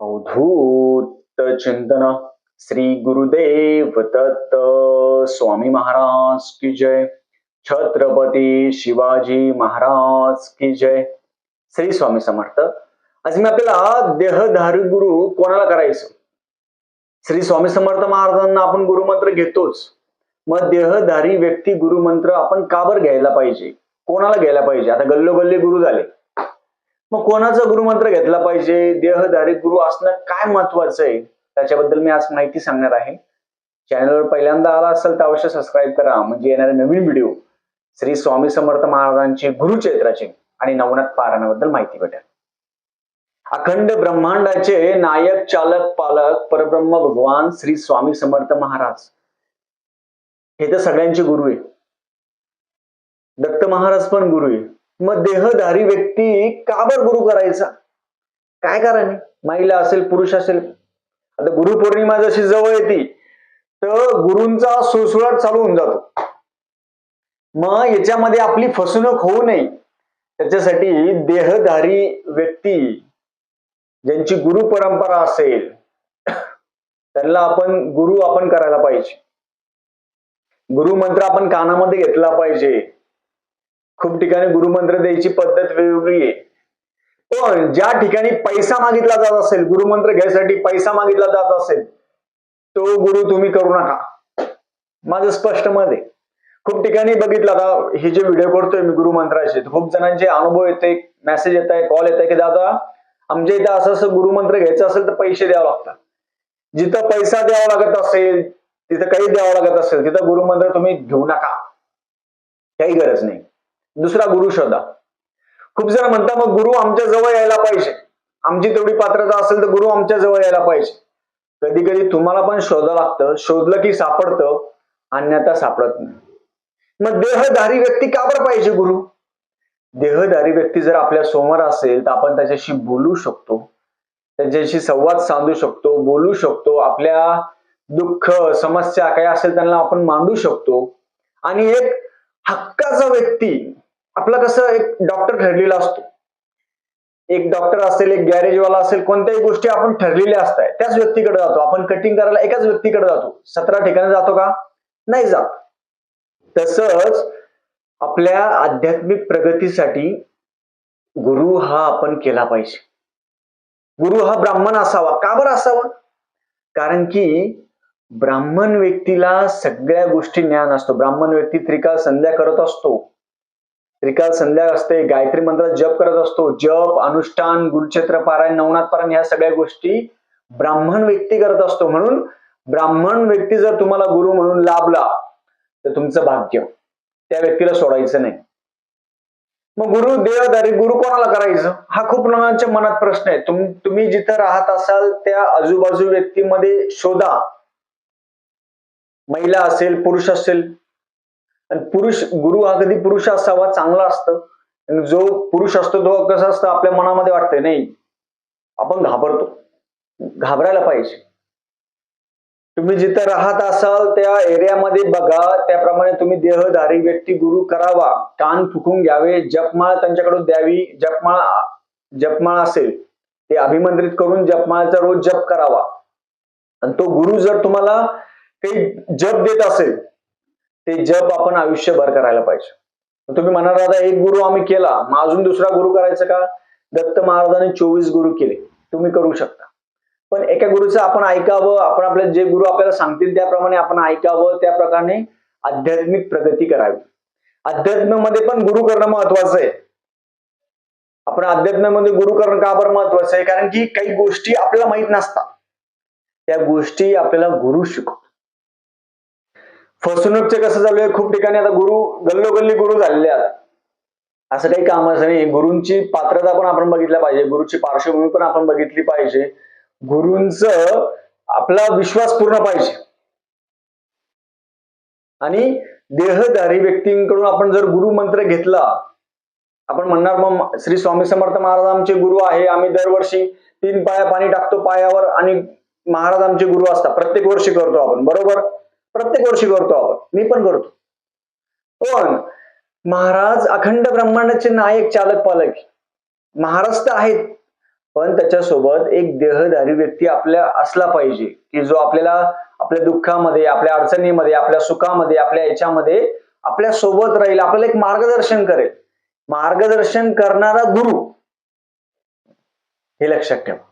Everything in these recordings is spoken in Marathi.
अवधूत चिंतन श्री गुरुदेव दत्त स्वामी महाराज की जय. छत्रपती शिवाजी महाराज की जय. श्री स्वामी समर्थ. आज मी आपल्याला देहधारी गुरु कोणाला करायचं? श्री स्वामी समर्थ महाराजांना आपण गुरुमंत्र घेतोच. मग देहधारी व्यक्ती गुरुमंत्र आपण का बरं घ्यायला पाहिजे? कोणाला घ्यायला पाहिजे? आता गल्लोगल्ली गुरु झाले. मग कोणाचा गुरुमंत्र घेतला पाहिजे? देहधारी गुरु असणं काय महत्वाचं आहे? त्याच्याबद्दल मी आज माहिती सांगणार आहे. चॅनलवर पहिल्यांदा आला असेल तर अवश्य सबस्क्राईब करा. म्हणजे येणारे नवीन व्हिडिओ श्री स्वामी समर्थ महाराजांचे गुरुचरित्राचे आणि नवनाथ पारायणाबद्दल माहिती भेटेल. अखंड ब्रह्मांडाचे नायक चालक पालक परब्रह्म भगवान श्री स्वामी समर्थ महाराज. हे तर सगळ्यांचे गुरु आहे. दत्त महाराज पण गुरु आहे. मग देहधारी व्यक्ती काबर गुरु करायचा? काय कारण महिला असेल पुरुष असेल. आता गुरुपौर्णिमा जशी जवळ येते तर गुरूंचा सुळसुळाट चालू होऊन जातो. मग याच्यामध्ये आपली फसवणूक होऊ नये. त्याच्यासाठी देहधारी व्यक्ती ज्यांची गुरु परंपरा असेल त्यांना आपण गुरु आपण करायला पाहिजे. गुरुमंत्र आपण कानामध्ये घेतला पाहिजे. खूप ठिकाणी गुरुमंत्र द्यायची पद्धत वेगवेगळी आहे. पण ज्या ठिकाणी पैसा मागितला जात असेल गुरुमंत्र घ्यायसाठी पैसा मागितला जात असेल तो गुरु तुम्ही करू नका. माझं स्पष्ट मत आहे. खूप ठिकाणी बघितलं आता हे जे व्हिडिओ करतोय मी गुरुमंत्राचे खूप जणांचे अनुभव येते मेसेज येत आहे कॉल येत आहे की दादा आमच्या इथं असं असं गुरुमंत्र घ्यायचं असेल तर पैसे द्यावं लागतात. जिथं पैसा द्यावा लागत असेल तिथं काही द्यावं लागत असेल तिथं गुरुमंत्र तुम्ही घेऊ नका. काही गरज नाही. दुसरा गुरु शोधा खूप जण म्हणतात मग गुरु आमच्या जवळ यायला पाहिजे. आमची तेवढी पात्रता असेल तर गुरु आमच्या जवळ यायला पाहिजे. कधी कधी तुम्हाला पण शोधावं लागतं शोधलं की सापडतं अन्यथा सापडत नाही. मग देहधारी व्यक्ती का बरं पाहिजे गुरु? देहधारी व्यक्ती जर आपल्यासमोर असेल तर आपण त्याच्याशी बोलू शकतो. त्याच्याशी संवाद साधू शकतो बोलू शकतो. आपल्या दुःख समस्या काय असेल त्यांना आपण मांडू शकतो. आणि एक हक्काचा व्यक्ती आपला कसं एक डॉक्टर ठरलेला असतो. एक डॉक्टर असेल एक गॅरेजवाला असेल कोणत्याही गोष्टी आपण ठरलेल्या असतात. त्याच व्यक्तीकडे जातो. आपण कटिंग करायला एकाच व्यक्तीकडे जातो. सतरा ठिकाणी जातो का? नाही जात. तसंच आपल्या आध्यात्मिक प्रगतीसाठी गुरु हा आपण केला पाहिजे. गुरु हा ब्राह्मण असावा. का बरं असावा? कारण की ब्राह्मण व्यक्तीला सगळ्या गोष्टी ज्ञान असतो. ब्राह्मण व्यक्ती त्रिकाल संध्या करत असतो. त्रिकाल संध्या असते गायत्री मंत्रात जप करत असतो. जप अनुष्ठान गुरुक्षेत्र पारायण नवनाथ पारायण ह्या सगळ्या गोष्टी ब्राह्मण व्यक्ती करत असतो. म्हणून ब्राह्मण व्यक्ती जर तुम्हाला गुरु म्हणून लाभला तर तुमचं भाग्य. त्या व्यक्तीला सोडायचं नाही. मग गुरु देवदारी गुरु कोणाला करायचं? हा खूप लोकांच्या मनात प्रश्न आहे. तुम तुम्ही जिथं राहत असाल त्या आजूबाजू व्यक्तीमध्ये शोधा. महिला असेल पुरुष असेल पुरुष गुरु हा कधी पुरुष असावा चांगला असतं. जो पुरुष असतो तो कसं असतं आपल्या मनामध्ये वाटतंय नाही. आपण घाबरतो. घाबरायला पाहिजे. तुम्ही जिथं राहत असाल त्या एरियामध्ये बघा. त्याप्रमाणे तुम्ही देहधारी व्यक्ती गुरु करावा. कान फुकून घ्यावे. जपमाळ त्यांच्याकडून द्यावी. जपमाळ जपमाळ असेल ते अभिमंत्रित करून जपमाळचा रोज जप करावा. आणि तो गुरु जर तुम्हाला काही जप देत असेल ते जप आपण आयुष्यभर करायला पाहिजे. तुम्ही म्हणाल आता एक गुरु आम्ही केला. मग अजून दुसरा गुरु करायचा का? दत्त महाराजांनी चोवीस गुरु केले. तुम्ही करू शकता. पण एका गुरुचं आपण ऐकावं आपण आपले जे गुरु आपल्याला सांगतील त्याप्रमाणे आपण ऐकावं त्या प्रकारे आध्यात्मिक प्रगती करावी. अध्यात्मामध्ये पण गुरु करणं महत्वाचं आहे. आपण अध्यात्मामध्ये गुरु करणं का बरं महत्वाचं आहे? कारण की काही गोष्टी आपल्याला माहीत नसतात. त्या गोष्टी आपल्याला गुरु शिकवतो फसवणूकचे कसं चालू आहे? खूप ठिकाणी आता गुरु गल्लोगल्ली गुरु झालेले आहेत. असं काही कामाचं नाही. गुरूंची पात्रता पण आपण बघितल्या पाहिजे. गुरुची पार्श्वभूमी पण आपण बघितली पाहिजे. गुरूंच आपला विश्वास पूर्ण पाहिजे. आणि देहधारी व्यक्तींकडून आपण जर गुरु मंत्र घेतला आपण म्हणणार मग श्री स्वामी समर्थ महाराज आमचे गुरु आहे. आम्ही दरवर्षी तीन पाया पाणी टाकतो पायावर आणि महाराज आमचे गुरु असतात. प्रत्येक वर्षी करतो आपण. बरोबर? प्रत्येक वर्षी करतो आपण. मी पण करतो. पण महाराज अखंड ब्रह्मांडाचे नायक चालक पालक महाराज तर आहेत. पण त्याच्यासोबत एक देहधारी व्यक्ती आपल्या असला पाहिजे की जो आपल्याला आपल्या दुःखामध्ये आपल्या अडचणीमध्ये आपल्या सुखामध्ये आपल्या याच्यामध्ये आपल्यासोबत राहील आपल्याला एक मार्गदर्शन करेल. मार्गदर्शन करणारा गुरु हे लक्षात ठेवा.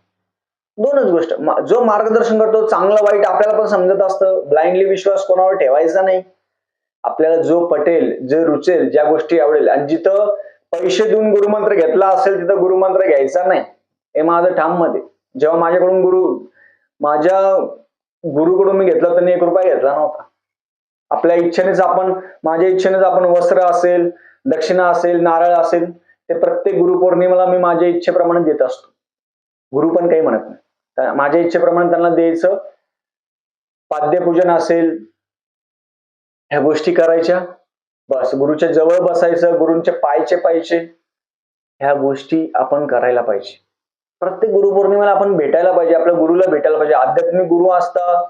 दोनच गोष्ट. जो मार्गदर्शन करतो चांगलं वाईट आपल्याला पण समजत असतं. ब्लाइंडली विश्वास कोणावर ठेवायचा नाही. आपल्याला जो पटेल जे रुचेल ज्या गोष्टी आवडेल आणि जिथं पैसे देऊन गुरुमंत्र घेतला असेल तिथं गुरुमंत्र घ्यायचा नाही. हे माझं ठाम मत आहे. जेव्हा माझ्याकडून गुरु माझ्या गुरुकडून मी घेतला त्यांनी एक रुपया घेतला नव्हता. आपल्या इच्छेनेच आपण माझ्या इच्छेनेच आपण वस्त्र असेल दक्षिणा असेल नारळ असेल ते प्रत्येक गुरुपौर्णिमेला मी माझ्या इच्छेप्रमाणे देत असतो. गुरु पण काही म्हणत नाही. माझ्या इच्छेप्रमाणे त्यांना द्यायचं. पाद्यपूजन असेल ह्या गोष्टी करायच्या. बस गुरुच्या जवळ बसायचं गुरुंचे पायचे पाहिजे ह्या गोष्टी आपण करायला पाहिजे. प्रत्येक गुरुपौर्णिमेला आपण भेटायला पाहिजे आपल्या गुरुला भेटायला पाहिजे. आध्यात्मिक गुरु असतात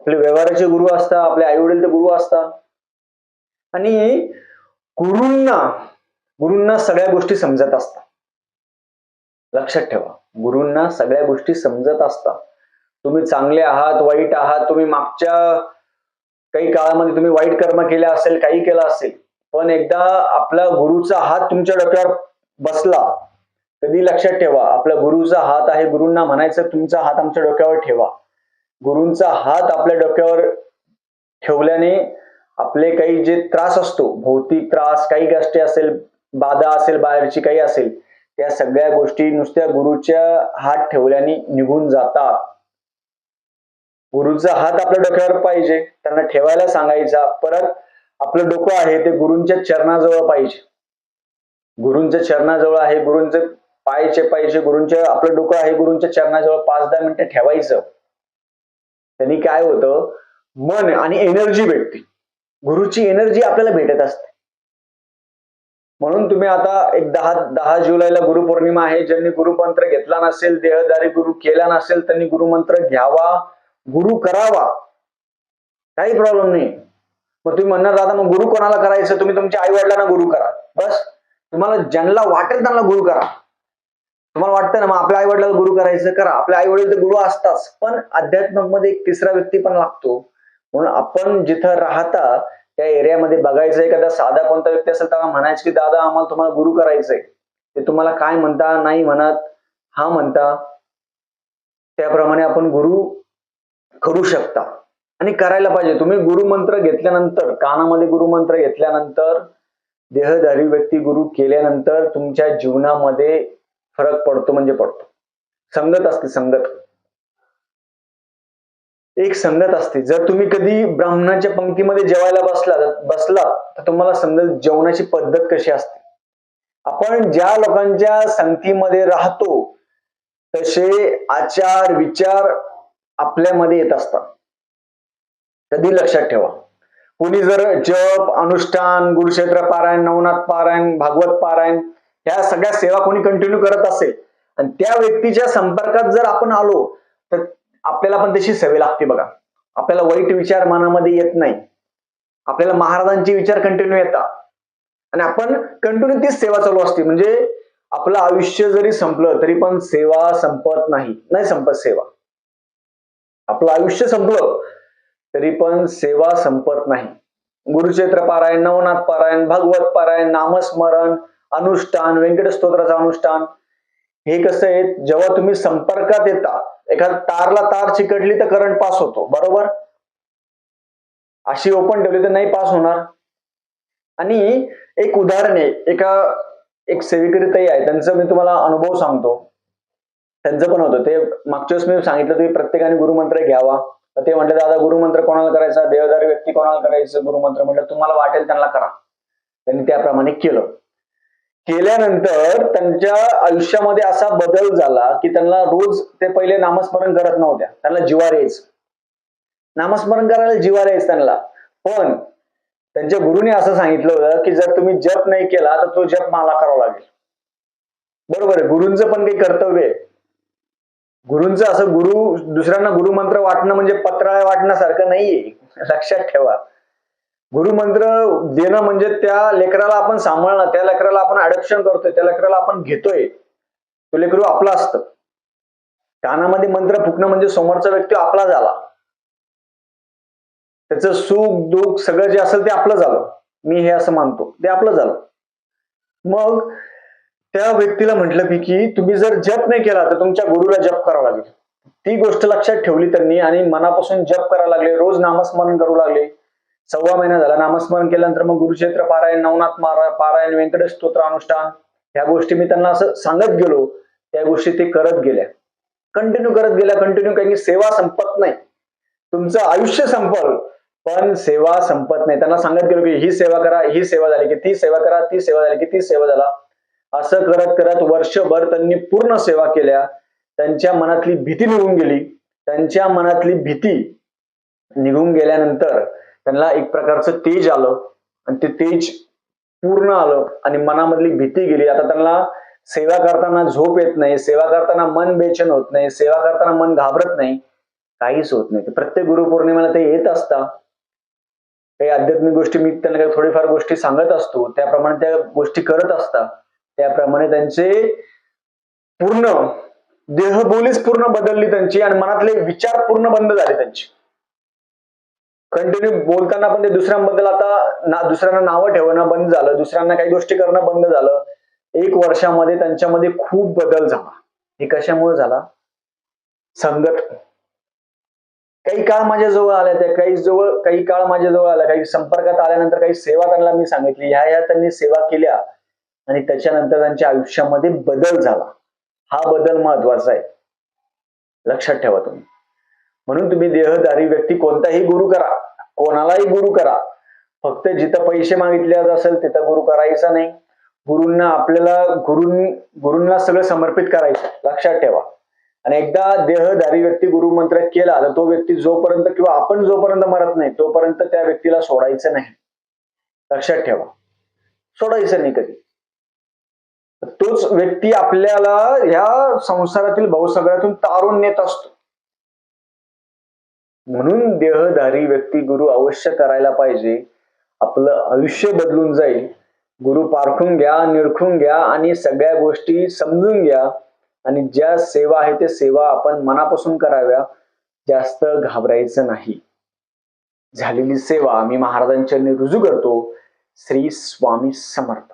आपले व्यवहाराचे गुरु असतात आपले आई वडील ते गुरु असतात आणि गुरुंना गुरुंना सगळ्या गोष्टी समजत असतात. लक्षात ठेवा. गुरुंना सगळ्या गोष्टी समजत असतात. तुम्ही चांगले आहात वाईट आहात तुम्ही मागच्या काही काळामध्ये तुम्ही वाईट कर्म केले असेल काही केलं असेल पण एकदा आपला गुरुचा हात तुमच्या डोक्यावर बसला कधी लक्षात ठेवा आपला गुरुचा हात आहे गुरुंना म्हणायचं तुमचा हात आमच्या डोक्यावर ठेवा. गुरुंचा हात आपल्या डोक्यावर ठेवल्याने आपले काही जे त्रास असतो भौतिक त्रास काही गोष्टी असेल बाधा असेल बाहेरची काही असेल त्या सगळ्या गोष्टी नुसत्या गुरुच्या हात ठेवल्याने निघून जातात. गुरुचा हात आपल्या डोक्यावर पाहिजे त्यांना ठेवायला सांगायचा परत आपलं डोकं आहे ते गुरूंच्या चरणाजवळ पाहिजे. गुरुंच्या चरणाजवळ आहे गुरूंचे पायचे पाहिजे गुरूंच्या आपलं डोकं आहे गुरूंच्या चरणाजवळ पाच दहा मिनिटं ठेवायचं. त्यांनी काय होतं? मन आणि एनर्जी भेटते. गुरुची एनर्जी आपल्याला भेटत असते. म्हणून तुम्ही आता एक दहा दहा जुलैला गुरुपौर्णिमा आहे. ज्यांनी गुरुमंत्र घेतला नसेल देहदारी गुरु केला नसेल त्यांनी गुरुमंत्र घ्यावा गुरु करावा. काही प्रॉब्लेम नाही. मग तुम्ही म्हणणार दादा मग गुरु कोणाला करायचं? तुम्ही तुमच्या आई वडिलांना गुरु करा. बस. तुम्हाला ज्यांना वाटेल त्यांना गुरु करा. तुम्हाला वाटतं ना मग आपल्या आई वडिलाला गुरु करायचं करा. आपल्या आई वडील तर गुरु असताच. पण अध्यात्मामध्ये एक तिसरा व्यक्ती पण लागतो. म्हणून आपण जिथं राहता त्या एरियामध्ये बघायचं एखादा साधा कोणता व्यक्ती असेल त्याला म्हणायचं की दादा आम्हाला तुम्हाला गुरु करायचंय. ते तुम्हाला काय म्हणता नाही म्हणत हा म्हणता त्याप्रमाणे आपण गुरु करू शकता. आणि करायला पाहिजे. तुम्ही गुरुमंत्र घेतल्यानंतर कानामध्ये गुरुमंत्र घेतल्यानंतर देहधारी व्यक्ती गुरु केल्यानंतर तुमच्या जीवनामध्ये फरक पडतो म्हणजे पडतो. संगत असते संगत. एक संगत असते. जर तुम्ही कधी ब्राह्मणाच्या पंक्तीमध्ये जेवायला बसला बसला तर तुम्हाला समजेल जेवणाची पद्धत कशी असते? आपण ज्या लोकांच्या संगतीमध्ये राहतो तसे आचार विचार आपल्यामध्ये येत असतात. कधी लक्षात ठेवा. कोणी जर जप अनुष्ठान गुरुक्षेत्र पारायण नवनाथ पारायण भागवत पारायण ह्या सगळ्या सेवा कोणी कंटिन्यू करत असेल आणि त्या व्यक्तीच्या संपर्कात जर आपण आलो तर आपल्याला पण तशी सवय लागते बघा. आपल्याला वाईट विचार मनामध्ये येत नाही. आपल्याला महाराजांचे विचार कंटिन्यू येतात. आणि आपण कंटिन्यू तीच सेवा चालू असते. म्हणजे आपलं आयुष्य जरी संपलं तरी पण सेवा संपत नाही. नाही संपत सेवा. आपलं आयुष्य संपलं तरी पण सेवा संपत नाही. गुरुक्षेत्र पारायण नवनाथ पारायण भागवत पारायण नामस्मरण अनुष्ठान व्यंकट स्तोत्राचं अनुष्ठान. हे कसं आहे? जेव्हा तुम्ही संपर्कात येता एखाद्या तारला तार चिकटली तर करंट पास होतो बरोबर? अशी ओपन ठेवली तर नाही पास होणार. आणि एक उदाहरण आहे एका एक सेविकरीताई आहे त्यांचं मी तुम्हाला अनुभव सांगतो. त्यांचं पण होतं ते मागच्या वेळेस मी सांगितलं तुम्ही प्रत्येकाने गुरुमंत्र घ्यावा. तर ते म्हटलं दादा गुरुमंत्र कोणाला करायचा? देवदारी व्यक्ती कोणाला करायचं गुरुमंत्र म्हटलं तुम्हाला वाटेल त्यांना करा. त्यांनी त्याप्रमाणे केलं. केल्यानंतर त्यांच्या आयुष्यामध्ये असा बदल झाला की त्यांना रोज ते पहिले नामस्मरण करत नव्हत्या. त्यांना जिवार नामस्मरण करायला जिवार त्यांना. पण त्यांच्या गुरुने असं सांगितलं होतं की जर तुम्ही जप नाही केला तर तो जप मला करावा लागेल. बरोबर आहे. गुरूंचं पण काही कर्तव्य आहे. गुरूंचं असं गुरु दुसऱ्यांना गुरुमंत्र वाटणं म्हणजे पत्राळ्या वाटण्यासारखं नाहीये. लक्षात ठेवा. गुरुमंत्र देणं म्हणजे त्या लेकराला आपण सांभाळणं त्या लेकराला आपण अडॉप्शन करतोय त्या लेकराला आपण घेतोय. तो लेकरू आपला असतं. कानामध्ये मंत्र फुकणं म्हणजे समोरचा व्यक्ती आपला झाला. त्याचं सुख दुःख सगळं जे असेल ते आपलं झालं. मी हे असं मानतो. ते आपलं झालं. मग त्या व्यक्तीला म्हटलं मी की तुम्ही जर जप नाही केला तर तुमच्या गुरुला जप करावा लागेल. ती गोष्ट लक्षात ठेवली त्यांनी आणि मनापासून जप करायला लागले. रोज नामस्मरण करू लागले. सव्वा महिना झाला नामस्मरण केल्यानंतर मग गुरुक्षेत्र पारायण नवनाथ मारा- पारायण व्यंकटेश स्तोत्र अनुष्ठान ह्या गोष्टी मी त्यांना असं सांगत गेलो. त्या गोष्टी ते करत गेल्या. कंटिन्यू करत गेल्या कंटिन्यू काही सेवा संपत नाही. तुमचं आयुष्य संपल पण सेवा संपत नाही. त्यांना सांगत गेलो की ही सेवा करा ही सेवा झाली की ती सेवा करा ती सेवा झाली की ती सेवा झाला. असं करत करत वर्षभर त्यांनी पूर्ण सेवा केल्या. त्यांच्या मनातली भीती निघून गेली. त्यांच्या मनातली भीती निघून गेल्यानंतर त्यांना एक प्रकारचं तेज आलं आणि ते तेज पूर्ण आलं आणि मनामधली भीती गेली. आता त्यांना सेवा करताना झोप येत नाही सेवा करताना मन बेचन होत नाही सेवा करताना मन घाबरत नाही काहीच होत नाही. प्रत्येक गुरुपौर्णिमेला ते येत असता. काही आध्यात्मिक गोष्टी मी त्यांना काही थोडीफार गोष्टी सांगत असतो. त्याप्रमाणे त्या गोष्टी करत असता. त्याप्रमाणे त्यांचे पूर्ण देहबोलीच पूर्ण बदलली त्यांची आणि मनातले विचार पूर्ण बंद झाले त्यांची. कंटिन्यू बोलताना पण ते दुसऱ्यांबद्दल आता ना दुसऱ्यांना नावं ठेवणं बंद झालं. दुसऱ्यांना काही गोष्टी करणं बंद झालं. एक वर्षामध्ये त्यांच्यामध्ये खूप बदल झाला. हे कशामुळे झाला? संगत. काही काळ माझ्या जवळ आल्या त्या काही जवळ काही काळ माझ्या जवळ काही संपर्कात आल्यानंतर काही सेवा त्यांना मी सांगितली. ह्या ह्या त्यांनी सेवा केल्या. आणि त्याच्यानंतर त्यांच्या आयुष्यामध्ये बदल झाला. हा बदल महत्त्वाचा आहे. लक्षात ठेवा तुम्ही. म्हणून तुम्ही देहधारी व्यक्ती कोणताही गुरु करा. कोणालाही गुरु करा. फक्त जिथं पैसे मागितले जात असेल तिथं गुरु करायचा नाही. गुरूंना आपल्याला गुरुं गुरूंना सगळं समर्पित करायचं लक्षात ठेवा. आणि एकदा देहधारी व्यक्ती गुरुमंत्र केला तर तो व्यक्ती जोपर्यंत किंवा आपण जोपर्यंत मरत नाही तोपर्यंत त्या व्यक्तीला सोडायचं नाही. लक्षात ठेवा. सोडायचं नाही कधी. तोच व्यक्ती आपल्याला ह्या संसारातील भाऊसगळ्यातून तारून नेत असतो. म्हणून देहधारी व्यक्ती गुरु अवश्य करायला पाहिजे. आपलं आयुष्य बदलून जाईल. गुरु पारखून घ्या निरखून घ्या आणि सगळ्या गोष्टी समजून घ्या. आणि ज्या सेवा आहे ते सेवा आपण मनापासून कराव्या. जास्त घाबरायचं नाही. झालेली सेवा मी महाराजांच्या रुजू करतो. श्री स्वामी समर्थ.